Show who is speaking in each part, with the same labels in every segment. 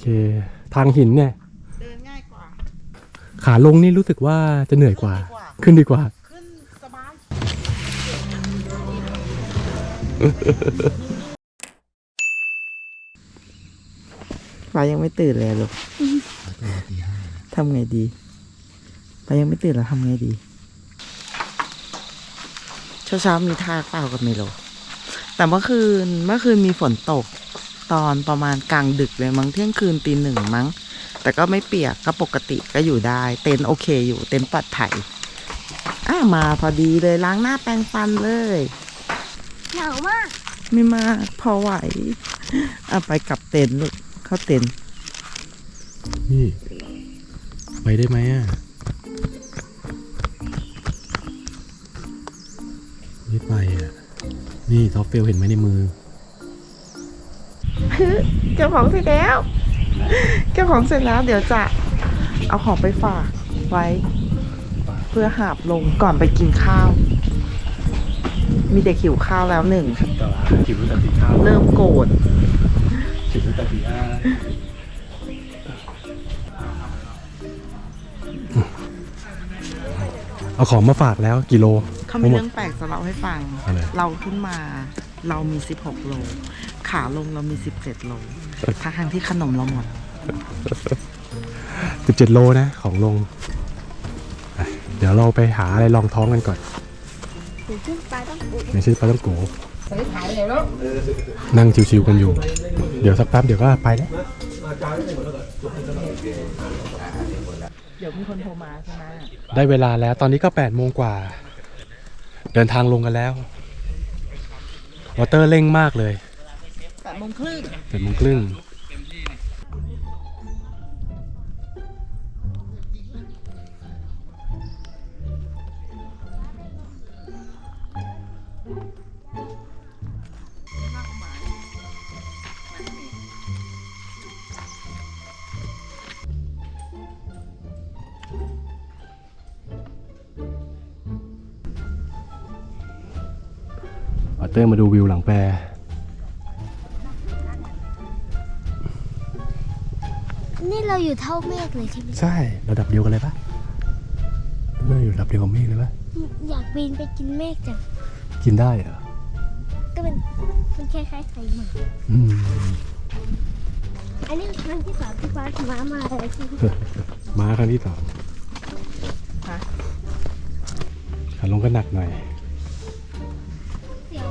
Speaker 1: เค ทางหินเนี่ย
Speaker 2: เดินง่ายกว่า
Speaker 1: ขาลงนี่รู้สึกว่าจะเหนื่อยกว่า ขึ้นดีกว่า
Speaker 2: ขึ้นสบายป้ายังไม่ตื่นเลยลูกทำไงดีป้ายังไม่ตื่นแล้วทำไงดีเช้าเช้าๆมีทาเปล่ากับเมโล แต่เมื่อคืนเมื่อคืนมีฝนตก ตอนประมาณกลางดึกเลยมั้งเที่ยงคืนตีหนึ่งมั้ง แต่ก็ไม่เปียกก็ปกติก็อยู่ได้ เต็นโอเคอยู่เต็นปลอดภัยอ่ามาพอดีเลยล้างหน้าแปรงฟันเลย
Speaker 3: หนาวมาก
Speaker 2: ไม่มากพอไหวอะไปกลับเต็นลูกเข้าเต็น
Speaker 1: นี่ ไปได้ไหมอะไม่ไปอะ นี่ซอฟเฟลเห็นไหมในมือ
Speaker 2: เก็บของเสร็จแล้วเก็บของเสร็จแล้วเดี๋ยวจะเอาของไปฝากไว้ เพื่อหาบลงก่อนไปกินข้าว มีเด็กหิวข้าวแล้วหนึ่ง
Speaker 1: แต่ว่าจิ๋วตั้งแต่ตีข้าว
Speaker 2: เริ่มโกรธ
Speaker 1: จิ๋วตั้งแต่ตีห้าเอาของมาฝากแล้วกิโล
Speaker 2: เขามีเรื่องแปลกจะเล่าให้ฟัง
Speaker 1: อะไร
Speaker 2: เราขึ้นมา เรามี 16 โล ขาลงเรามี 17 โลทั้งๆที่ขนมเราหมด
Speaker 1: สิบเจ็ดโลนะ ของลงอะเดี๋ยวเราไปหาอะไรรองท้องกันก่อน
Speaker 3: หนูขึ้นไปต้องอุ
Speaker 1: อย่างเช่นปลาต้องโกนั่งชิวๆกันอยู่ เดี๋ยวสักแป๊บเดี๋ยวก็ไปแล้ว
Speaker 2: เดี๋ยวมีคนโทรมาใช่ไหม
Speaker 1: ได้เวลาแล้วตอนนี้ก็8ปดโมงกว่า เดินทางลงกันแล้ววอเตอร์เร่งมากเลย
Speaker 2: แปด โมงครึ่ง
Speaker 1: แปดโมงครึ่งเตอร์มาดูวิวหลังแปร
Speaker 3: เราอยู่เท่าเมฆเลยใช่ไหม
Speaker 1: ใช่ระดับเดียวกันเลยปะไม่อยู่ระดับเดียวกับเมฆเลยปะ
Speaker 3: อยากบินไปกินเมฆจัง
Speaker 1: กินได้เหรอ
Speaker 3: ก็เป็นมันคล้ายๆไข่หมา
Speaker 1: อืม
Speaker 3: อันนี้ครั้งที่สามที่ฟ้ามามาเลยใช่ไหม
Speaker 1: มาครั้งที่สองขาลงก็หนักหน่อย
Speaker 3: เดี๋ยว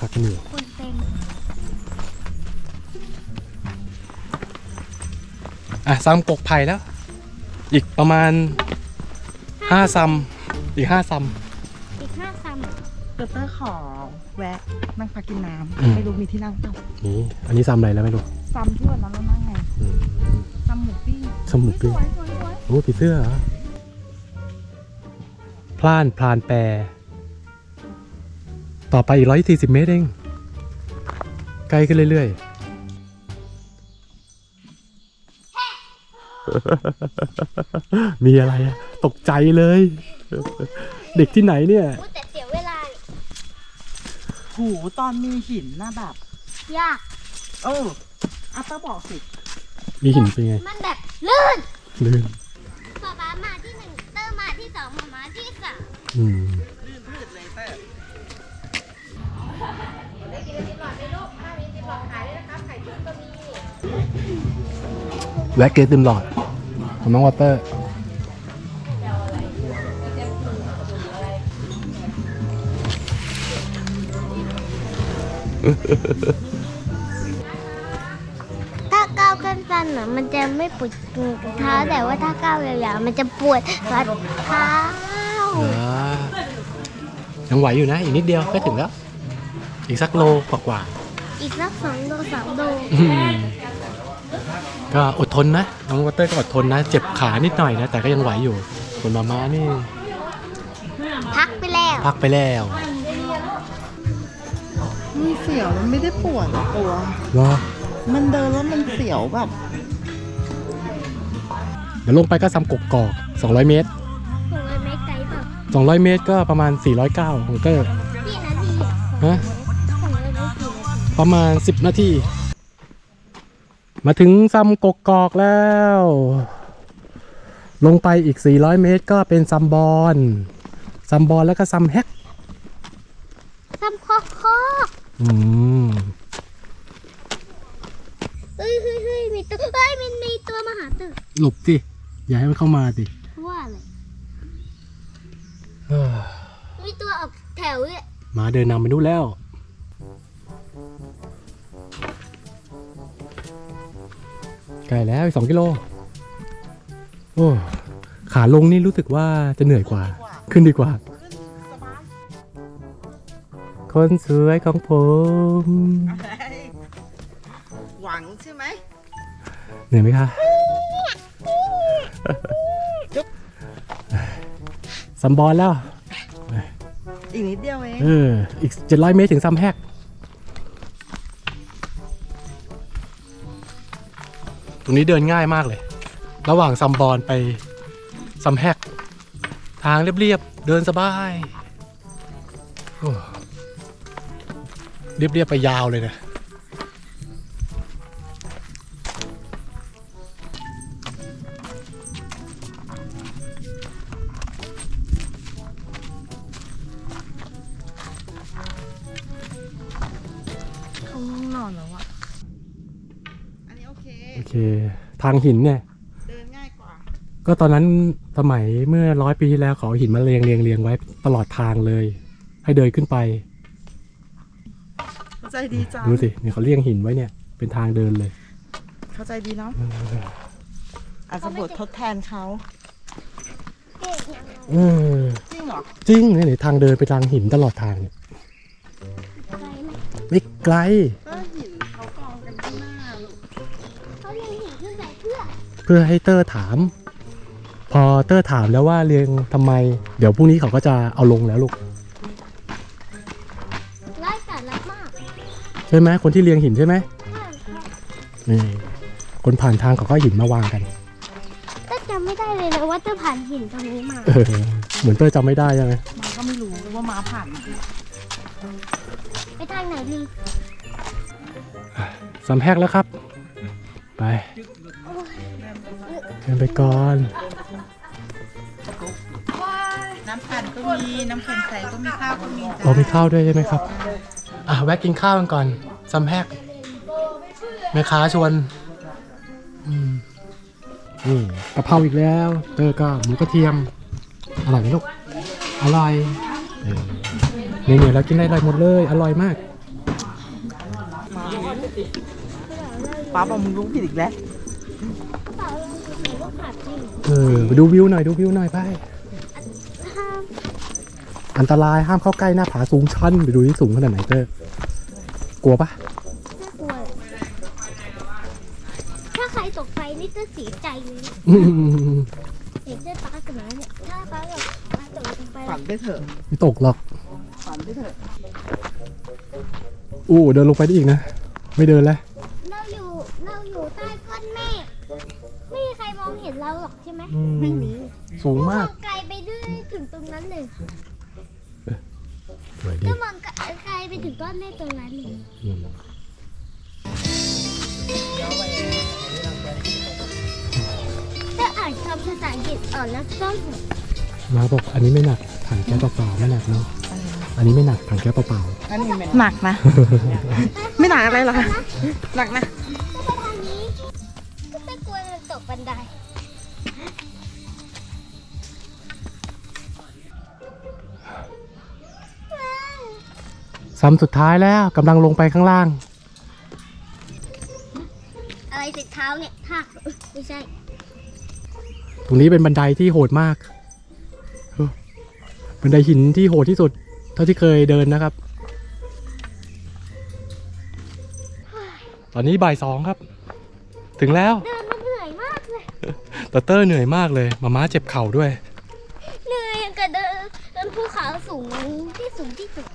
Speaker 1: พักกันอยู่
Speaker 3: คนเต็ม
Speaker 1: อะซัมกกไผ่แล้ว อีกประมาณห้าซัมอีกห้าซัม
Speaker 3: อีกห้าซัม
Speaker 2: เตอร์เตอร์ขอแวะนั่งพักกินน้
Speaker 1: อืมำ
Speaker 2: ไม่รู้มีที่นั่งเปล่า
Speaker 1: นี่อันนี้ซัมอะไรแล้วไม่รู้
Speaker 2: ซ้ำที่วันนั้นเรานั่งไง
Speaker 1: อืม
Speaker 2: ซ้ำหมูปิ้ง
Speaker 1: สมุก
Speaker 2: ส
Speaker 1: ด้วย
Speaker 2: วยสวยสวย
Speaker 1: โอ้ผีเสื้อเหรอพลานพลานแปร ต่อไปอีกร้อยสี่สิบเมตรเองใกล้ขึ้นเรื่อยๆ มีอะไรอะตกใจเลย เด็กที่ไหนเนี่ย
Speaker 3: พูดแต่เสียเวลา
Speaker 2: หูตอนมีหินน่ะแบบ
Speaker 3: ยาก
Speaker 2: เอออะเตอร์บอกสิ
Speaker 1: มีหินเป็นไง
Speaker 3: มันแบบลื่น
Speaker 1: ลื่น
Speaker 3: ป๊าป๊ามาที่หนึ่งเตอร์มาที่สองหมามาที่สาม
Speaker 1: อืม แวะเกตติมหลอดของน้องวอเตอร์
Speaker 3: ถ้าก้าวกันสั้นเหรออะมันจะไม่ปวดเท้าแต่ว่าถ้าก้าวยาวๆมันจะปวดฝ่าเท้า
Speaker 1: อ่ายังไหวอยู่นะ อีกนิดเดียวก็ถึงแล้ว อีกสักโลกว่า
Speaker 3: อีกสักสองโลสามโล
Speaker 1: ๆอืม ก็อดทนนะน้องวอเตอร์ก็อดทนนะ เจ็บขานิดหน่อยนะ แต่ก็ยังไหวอยู่ส่วนมาม่านี่
Speaker 3: พักไปแล้ว
Speaker 1: พักไปแล้ว
Speaker 2: มีเสียวมันไม่ได้ปวดนะตัว
Speaker 1: รอ
Speaker 2: มันเดินแล้วมันเสียวแบบ
Speaker 1: เดี๋ยวลงไปก็ซ้ำกกกอก 200 เมตร
Speaker 3: ส่งเลยไม่ไกลเปล่า
Speaker 1: 200 เมตรก็ประมาณ 409ของเตอร์
Speaker 3: กี่นาที
Speaker 1: ฮะ
Speaker 3: ส่งเลยไม่กี่นาที
Speaker 1: ประมาณ 10 นาที มาถึงซ้ำกกกอกแล้ว ลงไปอีก 400 เมตรก็เป็นซัมบอนซัมบอนแล้วก็ซัมแฮก
Speaker 3: ซ้ำคอคอ
Speaker 1: อืม
Speaker 3: เฮ้ยเฮ้ยเฮ้ยมีตัวเฮ้ยมันมีตัวมาหาตึก
Speaker 1: หลบสิอย่าให้มันเข้ามาสิ
Speaker 3: ว่าอะไร
Speaker 1: เอ้อ
Speaker 3: มีตัวออกแถวเนี่ย
Speaker 1: หมาเดินนำไปนู่นแล้ว ลแล้วอีกสองกิโล โอ้ขาลงนี่รู้สึกว่าจะเหนื่อยกว่า ขึ้นดีกว่า คนสวยของผม
Speaker 2: หวังใช่ไหม
Speaker 1: เหนื่อยไหมคะสัมบอลแล้ว
Speaker 2: อีกนิดเดียวเอง
Speaker 1: เออ อีก700เมตรถึงซัมแฮก ตรงนี้เดินง่ายมากเลย ระหว่างซัมบอนไปซัมแฮก ทางเรียบๆ เดินสบายเรียบๆ ไปยาวเลยนะ
Speaker 2: เขาง่วงนอนแล้วอะอันนี้โอเค
Speaker 1: โอเค ทางหินเนี่ย
Speaker 2: เดินง่ายกว่า
Speaker 1: ก็ตอนนั้นสมัยเมื่อร้อยปีที่แล้วเขาเอาหินมาเรียงเรียงเรียงไว้ตลอดทางเลย ให้เดินขึ้นไป
Speaker 2: เข้าใจดีจัง
Speaker 1: ดูสิเนี่ยเขาเรียงหินไว้เนี่ย เป็นทางเดินเลย
Speaker 2: เข้าใจดีเนาะอาจจะบททดแทนเขา
Speaker 3: เก่งยังไง
Speaker 1: เออ
Speaker 2: จริงเหรอ
Speaker 1: จริงเนี่ยเนี่ยทางเดินไปทางหินตลอดทางเนี่ย
Speaker 3: ไกลไหม
Speaker 1: ไม่ไกล
Speaker 2: เพื่
Speaker 3: อ
Speaker 1: เพื่อให้เตอร์ถาม พอเตอร์ถามแล้วว่าเรียงทำไม เดี๋ยวพรุ่งนี้เขาก็จะเอาลงแล้วลูก
Speaker 3: ไล่กัดรักมาก
Speaker 1: ใช่ไหมคนที่เรียงหินใช่ไหม
Speaker 3: ใช่
Speaker 1: นี่คนผ่านทางเขาก็เอาหินมาวางกัน
Speaker 3: ก็จำไม่ได้เลยนะว่าจะผ่านหินตรงนี้มา
Speaker 1: เออเหมือนเตอร์จำไม่ได้ใช่ไหม
Speaker 2: มาก็ไม่รู้ว่ามาผ่าน
Speaker 3: ไปทางไหนดี
Speaker 1: สำแพกแล้วครับ ไป เดินไปก่อน
Speaker 4: น้ำปั่นก็มีน้ำแข็งใสก็มีข้าวก็มีจ้า
Speaker 1: โอ้มีข้าวด้วยใช่ไหมครับ อะแวะกินข้าวกันก่อนซัมแพกแม่ค้าชวนอืมนี่กะเพราอีกแล้วเจอก็หมูกระเทียม อร่อยไหมลูก อร่อยเออนี่เนี่ยเรากินได้อร่อยหมดเลย อร่อยมาก
Speaker 2: ป้าบอกมึงรู้ผิดอีกแล้ว
Speaker 3: เปล่าเรา หนูก็ผ่านหิน
Speaker 1: เออไปดูวิวหน่อยดูวิวหน่อยไป
Speaker 3: ห้าม
Speaker 1: อันตรายห้ามเข้าใกล้หน้าผาสูงชันไปดูที่สูงขนาดไหนเตอร์กลัวปะ
Speaker 3: น่ากลัวเลยถ้าใครตกไฟนี่จะเสียใจเลยนะ
Speaker 1: อืม
Speaker 3: เห็นด้วยป้ากับน้าเนี่ย ถ้าป้ากับป้าตกลงไป
Speaker 2: ฝันไปเถอะ
Speaker 1: ไม่ตกหรอก
Speaker 2: ฝันไปเถอะ
Speaker 1: อู้เดินลงไปได้อีกนะ ไม่เดินแล้ว สูงมาก
Speaker 3: มองไกลไปด้วยถึงตรงนั้นเลย
Speaker 1: สวยดี
Speaker 3: ก็มองไกลไปถึงก้อนเมฆตรงนั้นเลย
Speaker 1: อืม
Speaker 3: ถ้าอ่านคำภาษาอังกฤษอ่อนนักต้อง
Speaker 1: มาบอกอันนี้ไม่หนักถังแก๊สเปล่าๆไม่หนักเนาะอันนี้ไม่หนักถังแก๊สเปล่า
Speaker 2: อันนี้หนักนะ ไม่หนักอะไรหรอกค่ะหนักนะ
Speaker 1: ซ้ำสุดท้ายแล้วกำลังลงไปข้างล่าง
Speaker 3: อะไรติดเท้าท้าเนี่ยทากไม่ใช่
Speaker 1: ตรงนี้เป็นบันไดที่โหดมากเออบันไดหินที่โหดที่สุด เท่าที่เคยเดินนะครับ ตอนนี้บ่ายสองครับ ถึงแล้ว
Speaker 3: เดินมาเหนื่อยมากเลย
Speaker 1: แต่เตอร์เหนื่อยมากเลยมาม่าเจ็บเข่าด้วย
Speaker 3: เหนื่อยอย่างกับเดินเดินภูเขาสูงที่สูงที่สุด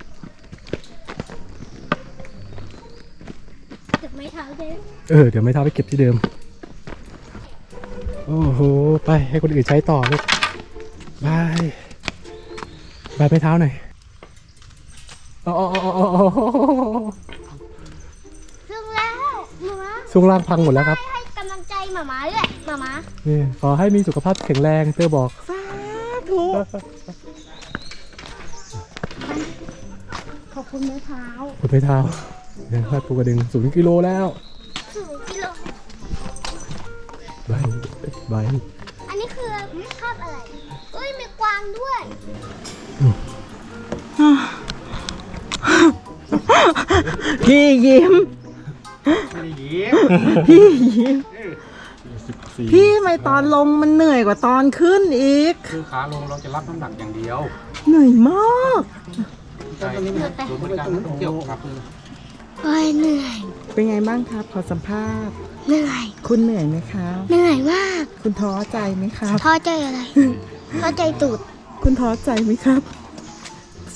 Speaker 3: บไม้เท้าเด้
Speaker 1: เออ เดี๋ยวไม่เท้าไปเก็บที่เดิม โอ้โห ไปให้คนอื่นใช้ต่อลูกบายบายไม่เท้าหน่อยโอ้โถึ
Speaker 3: งแล้วหมามา
Speaker 1: ช่วงล่างพังหมดแล้วครับ
Speaker 3: ให้กำลังใจหมามาด้วยหมามา
Speaker 1: นี่ขอให้มีสุขภาพแข็งแรงเตอร์บอก
Speaker 2: สาธุ
Speaker 3: ขอบคุณไม้เท้า
Speaker 1: คุณไม่เท้า เดินพลาดปูกระดึงศูนย์กิโลแล้ว
Speaker 3: สูงกิโล
Speaker 1: บายบาย
Speaker 3: อันนี้คือภาพอะไรเอ้ยมีกวางด้วย
Speaker 2: พี่ยิ้ม พี่ยิ้มพี่ทำไมตอนลงมันเหนื่อยกว่าตอนขึ้นอีก
Speaker 1: คือขาลงเราจะรับน้ำหนักอย่างเดียว
Speaker 2: เหนื่อยมาก
Speaker 1: ใช่ดูเหมือนกันนะเกี่ยวกับ
Speaker 3: โอ้ยเหนื่อย
Speaker 2: เป็นไงบ้างครับ ขอสัมภาษณ์
Speaker 3: เหนื่อย
Speaker 2: คุณเหนื่อยไหมครับ
Speaker 3: เหนื่อยมาก
Speaker 2: คุณท้อใจไหมครับ
Speaker 3: ท้อใจอะไร ท้อใจตูด
Speaker 2: คุณท้อใจไหมครับ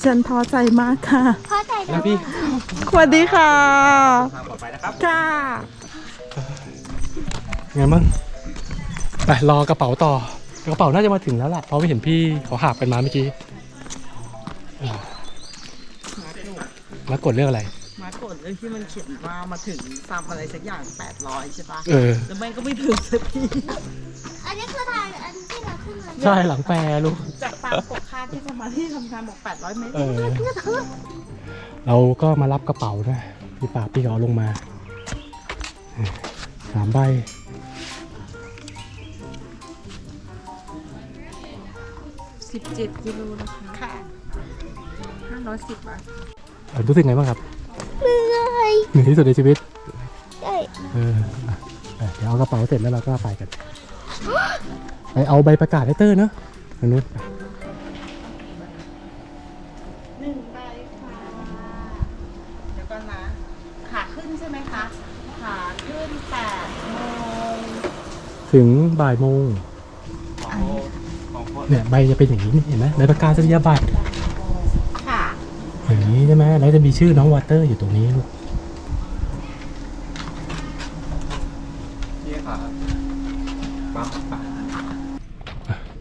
Speaker 2: ฉันท้อใจมากค่ะ
Speaker 3: ท้อใจ
Speaker 1: นะพี่
Speaker 2: สวัสดีค่ะค่ะ
Speaker 1: ไงบ้างไปรอกระเป๋าต่อกระเป๋าน่าจะมาถึงแล้วล่ะเพราะไม่เห็นพี่เขาหาบกันมาเมื่อกี้อ่าแล้วกดเรื่องอะไร
Speaker 2: มากดเลยที่มันเขียนว่ามาถึงซัมอะไรสักอย่าง800ใช่ปะ
Speaker 1: เออ
Speaker 2: แล้วมันก็ไม่ถึงสักที
Speaker 3: อันนี้คือทางอันที่เราขึ้นมา
Speaker 1: ใช่หลังแปรลูก
Speaker 2: จากตามปกค่าที่จะมาที่ทำงานบอก800เมตร
Speaker 1: เออ เราก็มารับกระเป๋านะพี่ป่าพี่เขาเอาลงมาสามใบ
Speaker 4: 17กิโลนะคะ
Speaker 2: ค่ะ
Speaker 4: 510บาท
Speaker 1: เออรู้สึกไงบ้างครับ
Speaker 3: เหนื่อย
Speaker 1: เหนื่อยที่สุดในชีวิต
Speaker 3: ใช่
Speaker 1: เอออะอะเดี๋ยวเอากระเป๋าเสร็จแล้วเราก็ไปกัน ไปเอาใบประกาศให้เตอร์เนอะทางนู้นไป
Speaker 2: หนึ่งใบค่ะ เดี๋ยวก่อนนะ ขาขึ้นใช่ไหมคะ ขาขึ้น8โมง
Speaker 1: ถึงบ่ายโมง เนี่ยใบจะเป็นอย่างนี้นี่เห็นไหมใบประกาศนียบัตร
Speaker 2: ค่ะ
Speaker 1: อย่างนี้ใช่ไหมแล้วจะมีชื่อน้องวอเตอร์อยู่ตรงนี้ลูก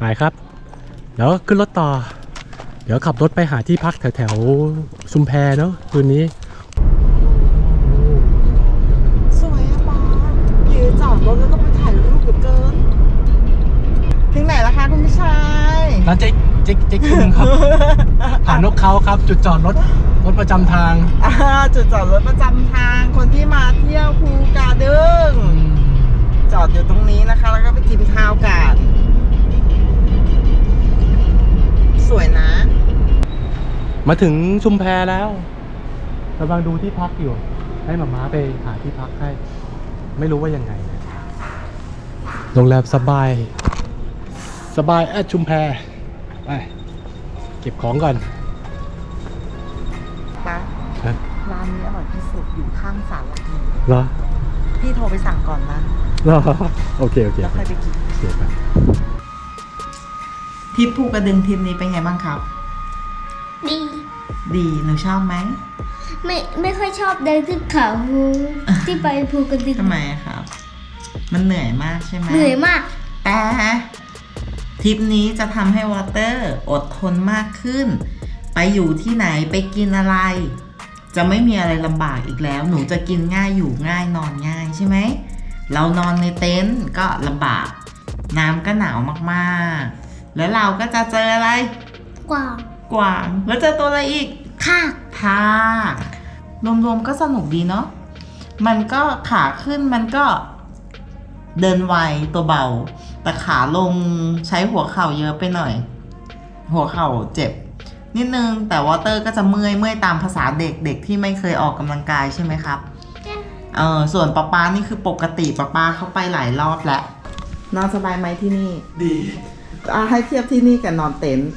Speaker 1: ไปครับ เดี๋ยวขึ้นรถต่อ เดี๋ยวขับรถไปหาที่พักแถวแถวๆชุมแพเนาะคืนนี้
Speaker 2: สวยอะปอยืนจอดรถแล้วก็ไปถ่ายรูปเหลือเกินถึงไหนแล้วคะคุณผู้ชาย
Speaker 1: ร้านเจ๊เจ๊เจ๊คิมครับผ่านนกเขาครับ จุดจอดรถรถประจำทาง
Speaker 2: อ่าจุดจอดรถประจำทางคนที่มาเที่ยวภูกระดึงจอดอยู่ตรงนี้นะคะ แล้วก็ไปกินข้าวกัน วยนะ
Speaker 1: มาถึงชุมแพแล้วกำลังดูที่พักอยู่ ให้หมาม้าไปหาที่พักให้ ไม่รู้ว่ายังไงนะโรงแรมสบาย สบายแอดชุมแพไปเก็บของก่อน
Speaker 2: ปะ
Speaker 1: ฮะ
Speaker 2: ร้านนี้อร่อยที่สุดอยู่ข้างศาลหลักเมือง
Speaker 1: เหรอ
Speaker 2: พี่โทรไปสั่งก่อนนะ
Speaker 1: เหรอโอเคโอเค
Speaker 2: แล้ว
Speaker 1: โอ
Speaker 2: ค่อย
Speaker 1: เค
Speaker 2: ไปกิน
Speaker 1: โอเคไป
Speaker 2: ทริปภูกระดึงทริปนี้เป็นไงบ้างครับ
Speaker 3: ดี
Speaker 2: ดีหนูชอบไหม
Speaker 3: ไม่ไม่ค่อยชอบเดินขึ้นเขาที่ไปภูกระดึง
Speaker 2: ทำไมอะครับ มันเหนื่อยมากใช่ไหม
Speaker 3: เหนื่อยมาก
Speaker 2: แต่ทริปนี้จะทำให้วอเตอร์อดทนมากขึ้น ไปอยู่ที่ไหนไปกินอะไร จะไม่มีอะไรลำบากอีกแล้ว หนูจะกินง่ายอยู่ง่ายนอนง่ายใช่ไหมเรานอนในเต็นท์ก็ลำบาก น้ำก็หนาวมากๆ แล้วเราก็จะเจออะไร
Speaker 3: กวาง
Speaker 2: กวาง แล้วเจอตัวอะไรอีก
Speaker 3: ค่ะ
Speaker 2: ทากรวมๆก็สนุกดีเนาะ มันก็ขาขึ้นมันก็เดินไวตัวเบา แต่ขาลงใช้หัวเข่าเยอะไปหน่อย หัวเข่าเจ็บ นิดนึง แต่วอเตอร์ก็จะเมื่อยเมื่อยตามภาษาเด็กเด็กที่ไม่เคยออกกำลังกายใช่ไหมครับเออส่วนป๊าป๊านี่คือปกติป๊าป๊าเข้าไปหลายรอบแล้วนอนสบายไหมที่นี่
Speaker 1: ดี
Speaker 2: อะให้เทียบที่นี่กับนอนเต็นท์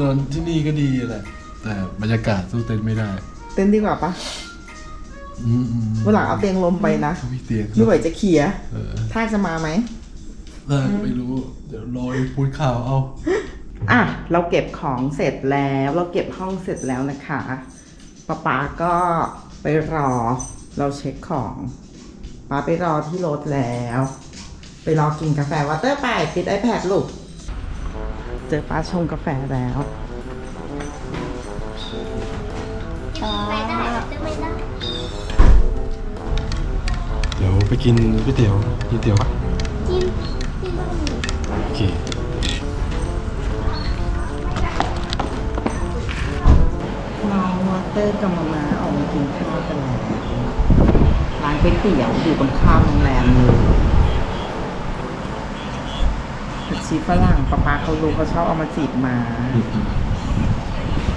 Speaker 1: นอนที่นี่ก็ดีแหละแต่บรรยากาศสู้เต็นท์ไม่ได้
Speaker 2: เต็นท์ดีกว่าปะ
Speaker 1: อืมอืม
Speaker 2: วันหลังเอาเตียงลมไปนะ
Speaker 1: เขามีเตียง
Speaker 2: ไม่ไหวจะเขี่ย
Speaker 1: เออ
Speaker 2: ท่าจะมาไหม
Speaker 1: เออไม่รู้ เดี๋ยวรอยพูดข่าวเอา
Speaker 2: อะ เราเก็บของเสร็จแล้ว เราเก็บห้องเสร็จแล้วนะคะป๊าป๊าก็ไปรอ เราเช็คของป๊าไปรอที่รถแล้ว ไปรอกินกาแฟวอเตอร์ไปปิด iPad ลูก เจอป้าชงกาแฟแล้ว
Speaker 3: ไม่ได้จะไม่ได้
Speaker 1: เดี๋ยวไปกินก๋วยเตี๋ยวกินเตี๋ยวปะ
Speaker 3: จิ้มจิ้มบะหมี่
Speaker 1: โอเค
Speaker 2: น้องวอเตอร์กับมาม่าออกมากินข้าวกันแล้วร้านก๋วยเตี๋ยวอยู่ตรงข้ามโรงแรมเลยผัก ชีฝรั่งป้าป๊าเขารู้เขาชอบเอามาจีบมา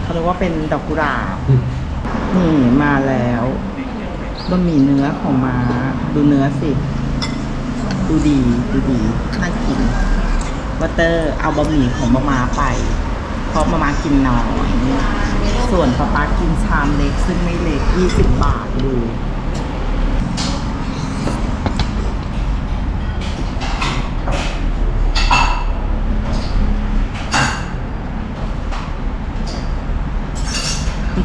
Speaker 2: เขาเรียกว่าเป็นดอกกุหลาบนี่มาแล้วบะหมี่เนื้อของมาดูเนื้อสิ ดูดีดูดีน่ากินวัตเตอร์เอาบะหมี่ของมามาไป เพราะมามากินน้อยส่วนป๊าป๊ากินชามเล็กซึ่งไม่เล็ก 20 บาทดู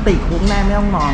Speaker 2: ติดคุ้มแน่ไม่ต้องมอง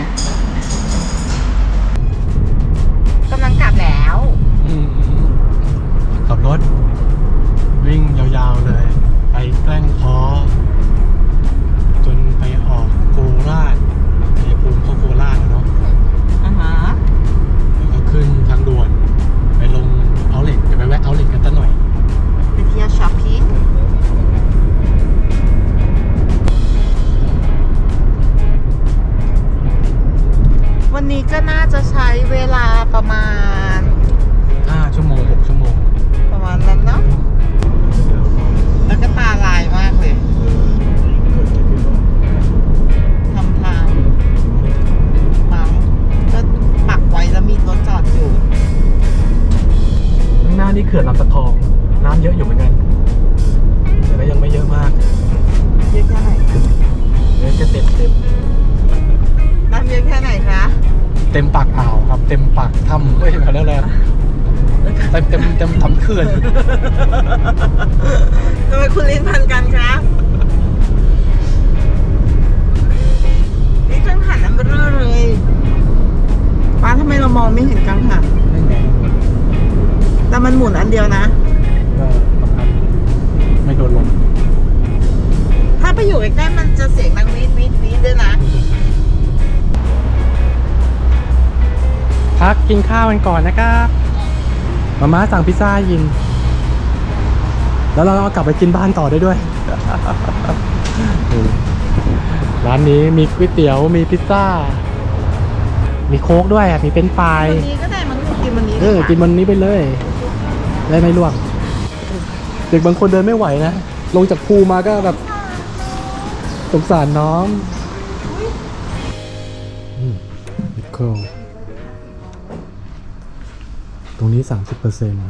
Speaker 1: เต็มทำเขื่อน
Speaker 2: ทำไมคุณลิ้นพันกันคะนี่กังหันน้ำเบลอเลยป้าทำไมเรามองไม่เห็นกังหันแต่มันหมุนอันเดียวนะ
Speaker 1: ก็ประมาณไม่โดนลม
Speaker 2: ถ้าไปอยู่ใกล้ๆมันจะเสียงดังวีดวีดวีดด้วยนะ
Speaker 1: พักกินข้าวกันก่อนนะครับ มาม่าสั่งพิซซ่าให้กินแล้วเราเอากลับไปกินบ้านต่อได้ด้วย ร้านนี้มีก๋วยเตี๋ยวมีพิซซ่า มีโค้กด้วยอะมีเป็นช์ฟราย
Speaker 2: วันนี้ก็ได้มันกินวันนี้
Speaker 1: เออกินวันนี้ไปเลย ได้ไม่ล่วง เด็กบางคนเดินไม่ไหวนะ ลงจากภูมาก็แบบสงสารน้องอืมนิโคล ตรงนี้ 30%เปอร์เซ็นต์